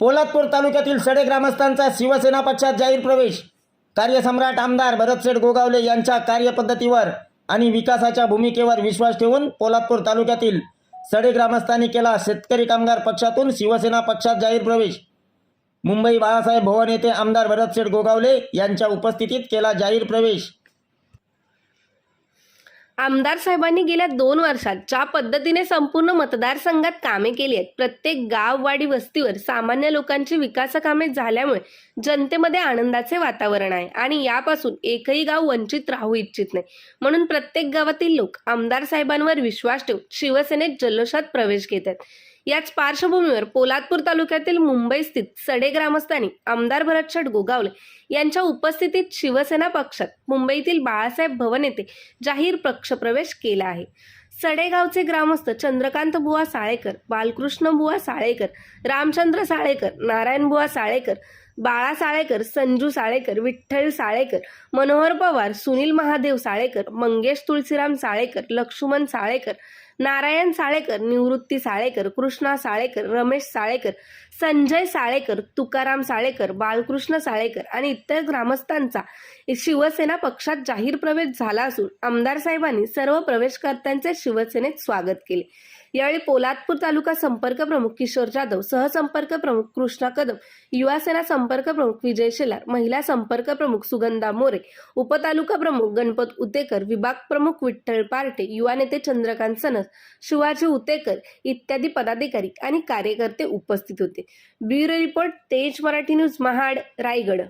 पोलादपूर तालुक्यातील सडे ग्रामस्थांचा शिवसेना पक्षात जाहीर प्रवेश. कार्यसम्राट आमदार भरतशेठ गोगावले यांच्या कार्यपद्धतीवर आणि विकासाच्या भूमिकेवर विश्वास ठेवून पोलादपूर तालुक्यातील सडे ग्रामस्थांनी केला शेतकरी कामगार पक्षातून शिवसेना पक्षात जाहीर प्रवेश. मुंबई बाळासाहेब भवन येथे आमदार भरतशेठ गोगावले यांच्या उपस्थितीत केला जाहीर प्रवेश. आमदार साहेबांनी गेल्या दोन वर्षात ज्या पद्धतीने संपूर्ण मतदारसंघात कामे केली आहेत प्रत्येक गाव वाडी वस्तीवर सामान्य लोकांची विकास कामे झाल्यामुळे जनतेमध्ये आनंदाचे वातावरण आहे आणि यापासून एकही गाव वंचित राहू इच्छित नाही. म्हणून प्रत्येक गावातील लोक आमदार साहेबांवर विश्वास ठेवून शिवसेनेत जल्लोषात प्रवेश घेत आहेत. याच पार्श्वभूमीवर पोलादपूर तालुक्यातील मुंबई स्थित सडे ग्रामस्थांनी आमदार भरतशट गोगावले यांच्या उपस्थितीत शिवसेना पक्षात मुंबईतील बाळासाहेब भवन येथे जाहीर पक्षप्रवेश केला आहे. सडेगावचे ग्रामस्थ चंद्रकांत बुवा साळेकर बालकृष्ण बुवा साळेकर रामचंद्र साळेकर नारायण बुवा साळेकर बाळा साळेकर संजू साळेकर विठ्ठल साळेकर मनोहर पवार सुनील महादेव साळेकर मंगेश तुळशीराम साळेकर लक्ष्मण साळेकर नारायण साळेकर निवृत्ती साळेकर कृष्णा साळेकर रमेश साळेकर संजय साळेकर तुकाराम साळेकर बालकृष्ण साळेकर आणि इतर ग्रामस्थांचा शिवसेना पक्षात जाहीर प्रवेश झाला असून आमदार साहेबांनी सर्व प्रवेशकर्त्यांचे शिवसेनेत स्वागत केले. यावेळी पोलादपूर तालुका संपर्क प्रमुख किशोर जाधव सहसंपर्क प्रमुख कृष्णा कदम युवासेना संपर्क प्रमुख विजय शेलार महिला संपर्क प्रमुख सुगंधा मोरे उपतालुका प्रमुख गणपत उतेकर विभाग प्रमुख विठ्ठल पार्टे युवा नेते चंद्रकांत सनस शिवाजी उतेकर इत्यादी पदाधिकारी आणि कार्यकर्ते उपस्थित होते. ब्युरो रिपोर्ट तेज मराठी न्यूज महाड रायगड.